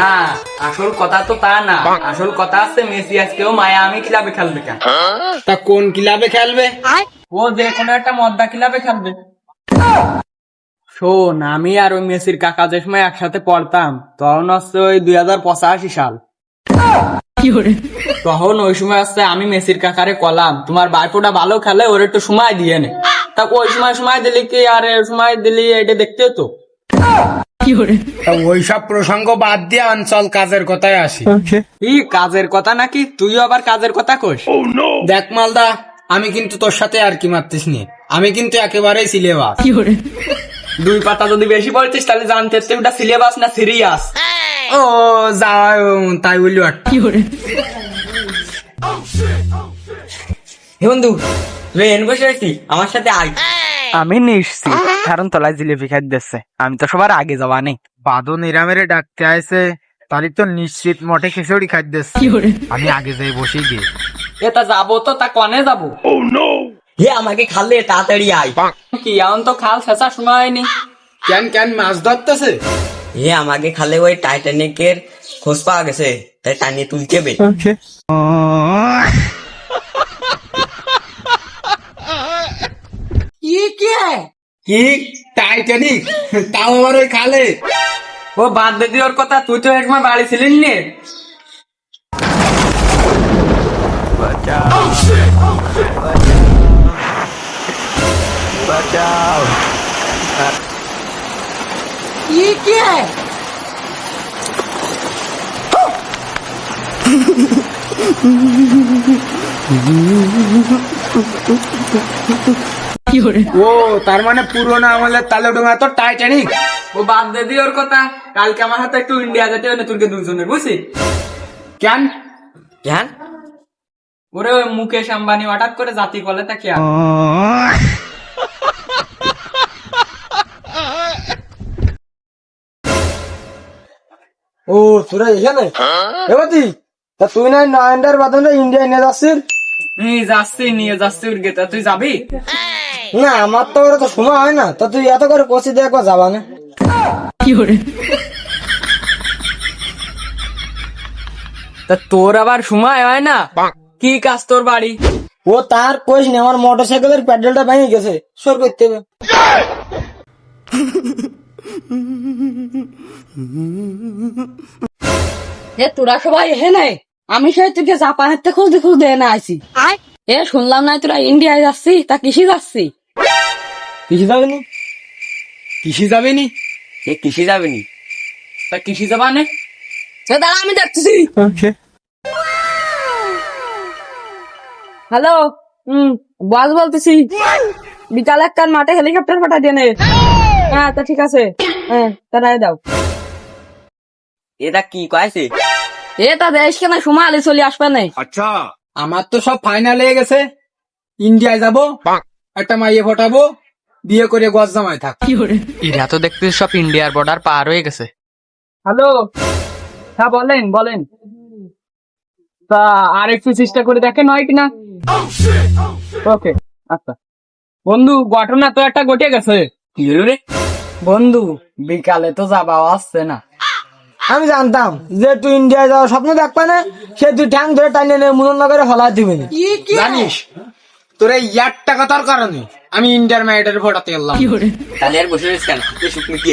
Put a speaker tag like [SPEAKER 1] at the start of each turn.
[SPEAKER 1] না আসল কথা তো তা না। আসল কথা আছে মেসি আজকেও মায়া আমি ক্লাবে খেলবে কেন?
[SPEAKER 2] তা কোন ক্লাবে খেলবে?
[SPEAKER 1] ও যে কোনো একটা মদ্দা ক্লাবে খেলবে। শোন আমি আর ওই মেসির কাকা যে সময় একসাথে পড়তাম। তখন হচ্ছে ওই দুই হাজার পঁচাশি সাল। তখন ওই সময় হচ্ছে আমি মেসির কাকারে কলাম তোমার বাইপোটা ভালো খেলে ওর একটু সময় দিয়ে নে। তা ওই সময় সময় দিলি কি? আর সময় দিলি এটা দেখতে তা
[SPEAKER 2] ওইসব প্রসঙ্গ বাদ দিয়ে অঞ্চল কাজের কথায় আসি।
[SPEAKER 1] কি কাজের কথা নাকি? তুইও আবার কাজের কথা কোস?
[SPEAKER 2] দেখ মালদা আমি কিন্তু তোর সাথে আর কি মারতিস নি। আমি কিন্তু একেবারেই সিলেবাস।
[SPEAKER 1] দুই পাতা যদি বেশি পড়ছিস তাহলে জানতে ওটা সিলেবাস না সিরিয়াস।
[SPEAKER 2] ও যা তাই বলি আর।
[SPEAKER 1] কি হে বন্ধু তুই এন বসে আছি আমার সাথে আয়। আমি নিশ্চিত। কারণ তলায় জিলিপি খাই দিচ্ছে আমি তো সবার আগে যাওয়া নেই।
[SPEAKER 2] বাদো নিরামেরে ডাকতে আইছে তাহলে তো নিশ্চিত মঠে খিচুড়ি খাদ্য আমি আগে যাই বসে গিয়ে।
[SPEAKER 1] এটা যাব তো তা কনে যাব? হে আমাকে খালে তাড়াতাড়ি আয়। কি এখন তো খাল শেষা সময় হয়নি।
[SPEAKER 2] কেন কেন মাছ ধরতেছে?
[SPEAKER 3] এ আমাকে খালে ওই টাইটানিকের খোঁজ পাওয়া গেছে তাই টানিয়ে তুলতে হবে
[SPEAKER 2] কি? টাইটানিক তাও আবার ওই খালে।
[SPEAKER 1] ও বাদ দে ওর কথা তুই তো এক সময় বাড়ি ছিলিস নে।
[SPEAKER 2] ও তার মানে পুরোনো আমলের তালে ডোঙা তো টাইটানিক
[SPEAKER 1] ও বাদ দে দি ওর কথা। কালকে আমার হাতে একটু ইন্ডিয়া যেতে হবে তোরকে দুজনের বুঝছিস?
[SPEAKER 2] কেন?
[SPEAKER 3] কেন?
[SPEAKER 1] ওরে ওই মুকেশ আম্বানি হঠাৎ করে জাতি কলে তা কি
[SPEAKER 2] ও তোরা এখানে? এবাতি তা তুই না নয়নটার বাদনে ইন্ডিয়া নিয়ে যাচ্ছিস?
[SPEAKER 1] হুম যাচ্ছি নিয়ে যাচ্ছি তুই যাবি?
[SPEAKER 2] না আমার তো ওরা তো সময় হয় না। তা তুই এত করে কষি দিয়ে একবার যাবা না
[SPEAKER 1] তা তোর আবার সময় হয় না? কি কাজ তোর বাড়ি?
[SPEAKER 2] ও তার কইস না আমার মোটর সাইকেলের প্যাডেলটা ভেঙে গেছে। সর করতে হবে।
[SPEAKER 4] এ তোরা সবাই এখানে আমি সেই থেকে জাপানের থেকে খুঁজতে খুঁজতে এনে আইছি। এ শুনলাম না তোরা ইন্ডিয়ায় যাচ্ছি তা কিসে যাচ্ছি?
[SPEAKER 2] কৃষি যাবে নি কৃষি যাবে নি
[SPEAKER 3] এ কৃষি যাবে নি
[SPEAKER 1] তা কৃষি যাবা নে?
[SPEAKER 4] সে দাঁড়া আমি দেখতেছি। হ্যালো হুম বস বলতেছি। বিকাল একটার মাঠে হেলিকপ্টার পাঠা দিয়ে নে। হ্যাঁ তা ঠিক আছে। হ্যাঁ তারাই দাও।
[SPEAKER 3] এটা কি কয়েছে?
[SPEAKER 4] এ তা দেশ কেন সময় আলি চলে আসবে না।
[SPEAKER 2] আচ্ছা আমার তো সব ফাইনাল হয়ে গেছে। ইন্ডিয়ায় যাব একটা মাইয়ে ফটাবো। বিয়ে করে গজ জামাই থাক।
[SPEAKER 1] এরা তো দেখতে সব ইন্ডিয়ার বর্ডার পার হয়ে গেছে। হ্যালো? হ্যাঁ বলেন বলেন। তা আর একটু চেষ্টা করে দেখেন হয় কিনা? ওকে আচ্ছা। বন্ধু ঘটনা তো একটা ঘটে গেছে।
[SPEAKER 3] কি হলো রে?
[SPEAKER 1] বন্ধু বিকালে তো যাবাও আসছে না।
[SPEAKER 2] আমি জানতাম যে তুই ইন্ডিয়ায় যাওয়ার স্বপ্ন দেখবে না সে তুই ঠ্যাং ধরে টানিয়ে নিয়ে মুনন নগরে হলা দিবি। জানিস? তোর এই ইয়ার টাকাটার কারণে। আমি ইন্ডিয়ার মেয়েটার ফোটাতে গেলাম
[SPEAKER 3] তাহলে আর বসে রয়েছে কেন? তুই শুকনো কি